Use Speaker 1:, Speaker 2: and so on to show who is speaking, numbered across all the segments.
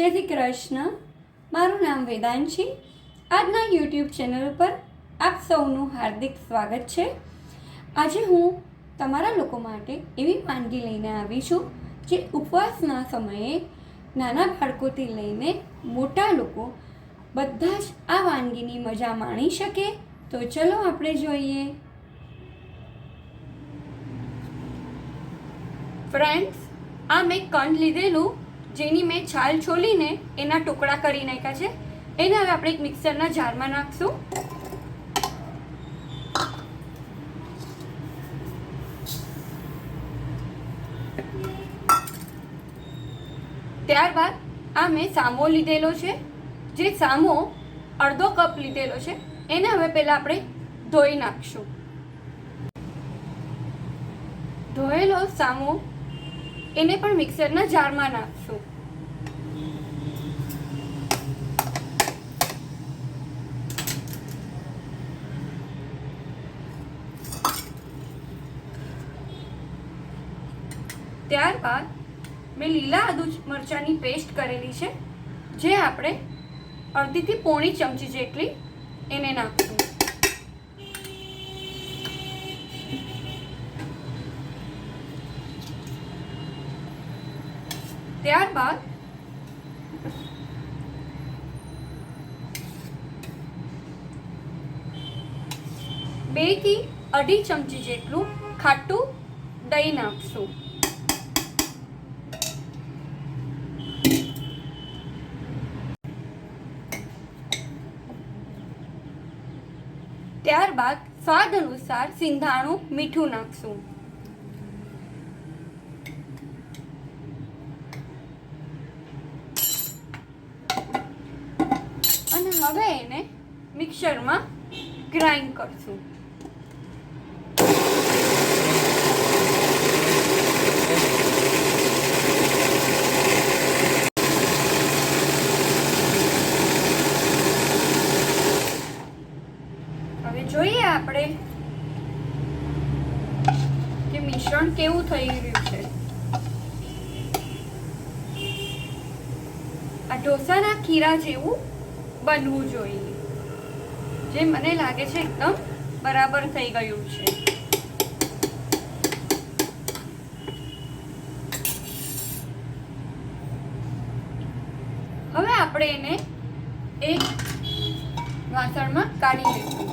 Speaker 1: જય શ્રી કૃષ્ણ. મારું નામ વેદાંત છે આજના યુટ્યુબ ચેનલ ઉપર આપ સૌનું હાર્દિક સ્વાગત છે. આજે હું તમારા લોકો માટે એવી વાનગી લઈને આવી છું જે ઉપવાસના સમયે નાના બાળકોથી લઈને મોટા લોકો બધા જ આ વાનગીની મજા માણી શકે. તો ચલો આપણે જોઈએ. ફ્રેન્ડ્સ, આ મેં કંદ લીધેલું જેની મેં છાલ છોલીને એના ટુકડા કરી નાખ્યા છે. એને હવે આપણે એક મિક્સરના જારમાં નાખશું. ત્યારબાદ આ મેં સામો લીધેલો છે. જે સામો અડધો કપ લીધેલો છે. એને હવે પહેલાં આપણે ધોઈ નાખશું. ધોયેલો સામો એને પણ મિક્સરના જારમાં નાખશું. ત્યારબાદ મેં લીલા આદુ મરચાંની પેસ્ટ કરેલી છે, જે આપણે અડધીથી પોણી ચમચી જેટલી એને નાખશું. ત્યારબાદ બેથી અઢી ચમચી જેટલું ખાટું દહીં નાખશું. ત્યારબાદ સ્વાદ અનુસાર સિંધાણું મીઠું નાખશું અને હવે એને મિક્સરમાં ગ્રાઇન્ડ કરશું. હવે જોઈએ આપણે કે મિશ્રણ કેવું થઈ રહ્યું છે. આ ઢોસાના ખીરા જેવું બનવું જોઈએ. જે મને લાગે છે એકદમ બરાબર થઈ ગયું છે. હવે આપણે એને એક વાસણમાં કાઢી લઈશું.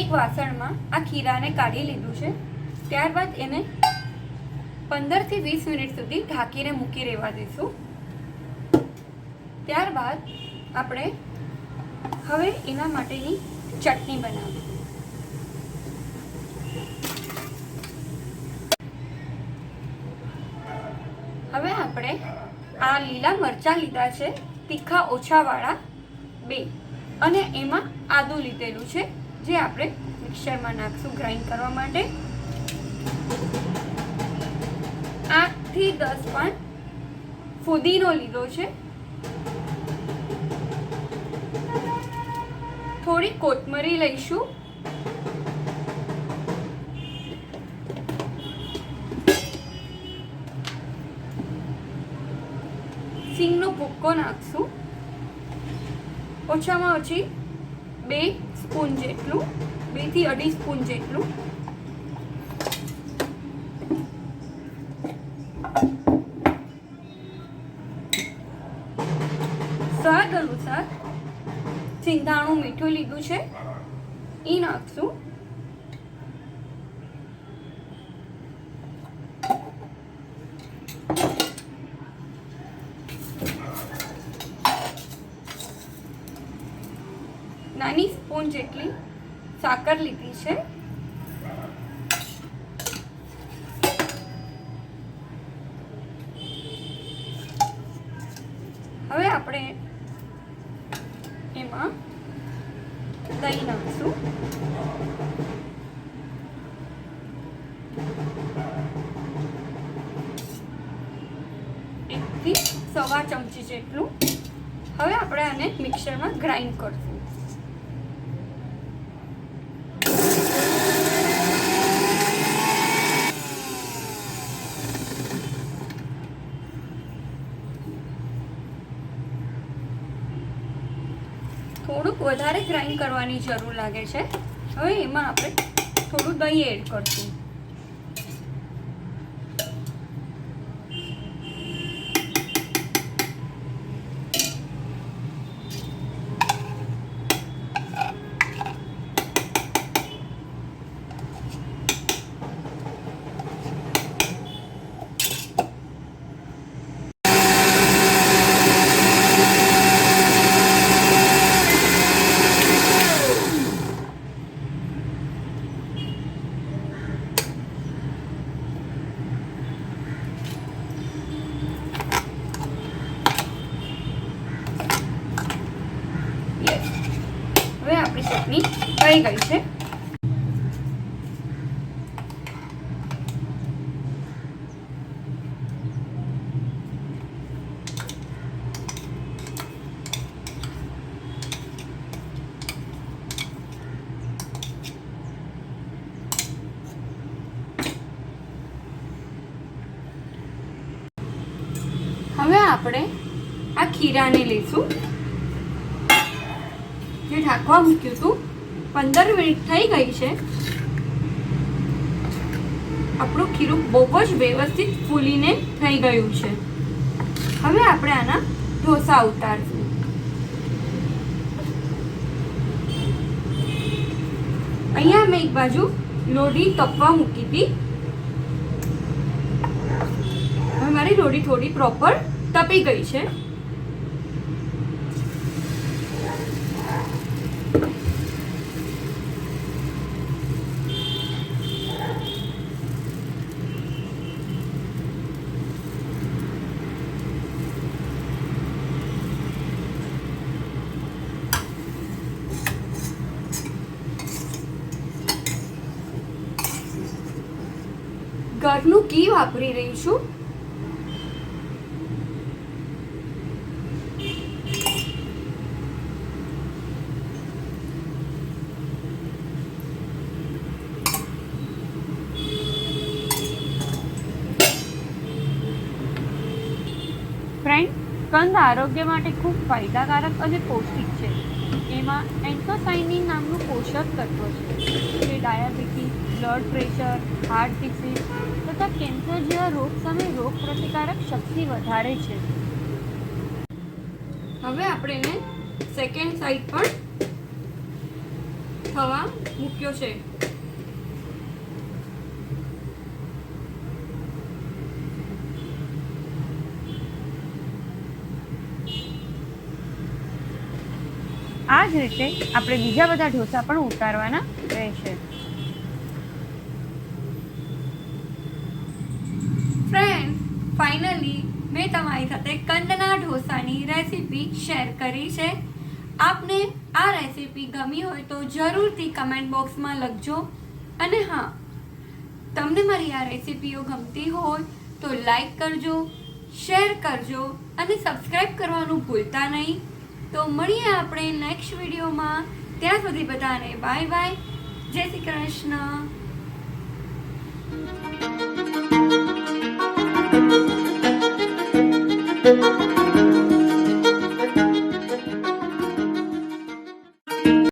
Speaker 1: એક વાસણમાં આ ખીરાને કાઢી લીધું છે. ત્યારબાદ એને પંદરથી વીસ મિનિટ સુધી ઢાંકીને મૂકી રહેવા દઈશું. ત્યારબાદ આપણે હવે એના માટેની ચટણી બનાવીશું. હવે આપણે આ લીલા મરચાં લીધા છે, તીખા ઓછાવાળા બે. અને એમાં આદું લીધેલું છે. જે આપણે મિક્સરમાં નાખશું ગ્રાઇન્ડ કરવા માટે. આઠથી દસ પણ ફુદીનો લીધો છે. થોડી કોથમરી લઈશું. સિંગનો ભૂક્કો નાખશું. ઓછામાં ઓછી બે સ્પૂન જેટલું બેથી અઢી સ્પૂન જેટલું સ્વાદ અનુસાર સિંધાણું મીઠું લીધું છે એ નાખશું નાની સ્પૂન જેટલી સાકર લીધી છે. હવે આપણે એમાં દહીં નાખશું. એકથી સવા ચમચી જેટલું. હવે આપણે આને મિક્સરમાં ગ્રાઇન્ડ કરશું. થોડુંક વધારે ગ્રાઇન્ડ કરવાની જરૂર લાગે છે. હવે એમાં આપણે થોડું દહીં એડ કરશું યસ હવે આપણી ચટણી થઈ ગઈ છે? હવે આપણે આ ખીરાને લઈશું. જે ઢાંકવા મૂક્યું હતું. પંદર મિનિટ થઈ ગઈ છે. આપણું ખીરું બહુ જ વ્યવસ્થિત ફૂલીને થઈ ગયું છે. હવે આપણે આના ઢોસા ઉતારશું. અહીંયા મેં એક બાજુ લોડી તપવા મૂકી હતી. હવે મારી લોડી થોડી પ્રોપર તપી ગઈ છે. ઘરનું કી વાપરી રહી છું.
Speaker 2: કંદ આરોગ્ય માટે ખૂબ ફાયદાકારક અને પૌષ્ટિક છે. એમાં એન્થોસાઇનિન નામનું પોષક તત્વ છે. જે diabetes, blood pressure, heart disease તથા કેન્સર જેવા રોગ સામે રોગ પ્રતિકારક શક્તિ વધારે છે.
Speaker 1: હવે આપણે એને સેકન્ડ સાઈડ પણ થવા મૂક્યો છે.
Speaker 2: આ જ રીતે આપણે બીજા બધા ઢોસા પણ ઉતારવાના રહેશે.
Speaker 1: ફ્રેન્ડ ફાઇનલી મેં તમારી સાથે કંદના ઢોસાની રેસીપી શેર કરી છે. આપને આ રેસીપી ગમી હોય તો જરૂરથી કમેન્ટ બોક્સમાં લખજો. અને હા, તમને મારી આ રેસીપીઓ ગમતી હોય તો લાઈક કરજો શેર કરજો અને સબસ્ક્રાઈબ કરવાનું ભૂલતા નહીં. તો મળીએ આપણે નેક્સ્ટ વિડીયોમાં ત્યાં સુધી બધાને બાય બાય જય શ્રી કૃષ્ણ.
Speaker 3: thank you